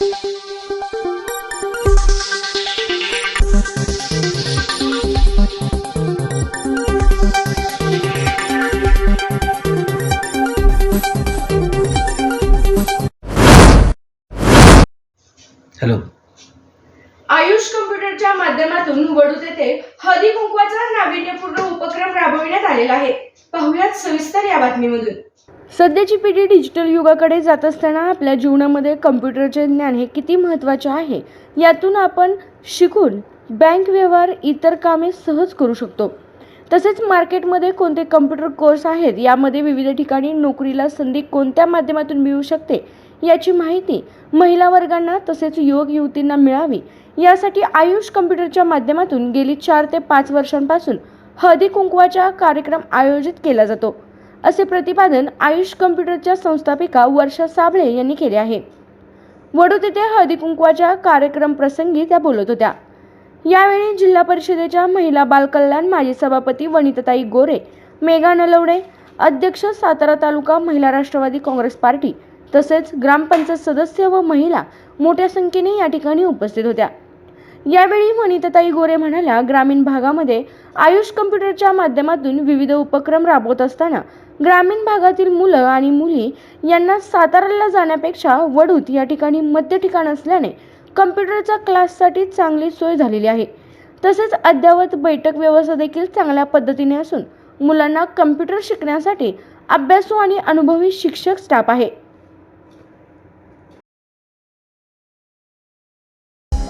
Hello. Ayush कम्प्युटरच्या माध्यमातून वडूद येथे हळदी कुंकवाचा नाविन्यपूर्ण उपक्रम राबविण्यात आलेला आहे. पाहुयात सविस्तर या बातमीमधून. सध्याची पिढी डिजिटल युगाकडे जात असताना आपल्या जीवनामध्ये कम्प्युटरचे ज्ञान हे किती महत्त्वाचे आहे यातून आपण शिकून बँक व्यवहार इतर कामे सहज करू शकतो. तसेच मार्केटमध्ये कोणते कम्प्युटर कोर्स आहेत यामध्ये विविध ठिकाणी नोकरीला संधी कोणत्या माध्यमातून मिळू शकते याची माहिती महिला वर्गांना तसेच युवक युवतींना मिळावी यासाठी आयुष कम्प्युटरच्या माध्यमातून गेली चार ते पाच वर्षांपासून हळदी कुंकवाचा कार्यक्रम आयोजित केला जातो. असे प्रतिपादन आयुष कम्प्युटरच्या संस्थापिका वर्षा साबळे यांनी केले आहे. वडूद येथे हळदी कुंकवाच्या कार्यक्रम प्रसंगी त्या बोलत होत्या. यावेळी जिल्हा परिषदेच्या महिला बालकल्याण माजी सभापती वनिताताई गोरे मेघा नलवडे अध्यक्ष सातारा तालुका महिला राष्ट्रवादी काँग्रेस पार्टी तसेच ग्रामपंचायत सदस्य व महिला मोठ्या संख्येने या ठिकाणी उपस्थित होत्या. यावेळी वनिताताई गोरे म्हणाल्या ग्रामीण भागामध्ये आयुष कम्प्युटरच्या माध्यमातून विविध उपक्रम राबवत असताना ग्रामीण भागातील मुलं आणि मुली यांना साताऱ्याला जाण्यापेक्षा वडूत या ठिकाणी मध्य ठिकाण असल्याने कम्प्युटरच्या क्लाससाठी चांगली सोय झालेली आहे. तसेच अद्ययावत बैठक व्यवस्था देखील चांगल्या पद्धतीने असून मुलांना कम्प्युटर शिकण्यासाठी अभ्यासू आणि अनुभवी शिक्षक स्टाफ आहे.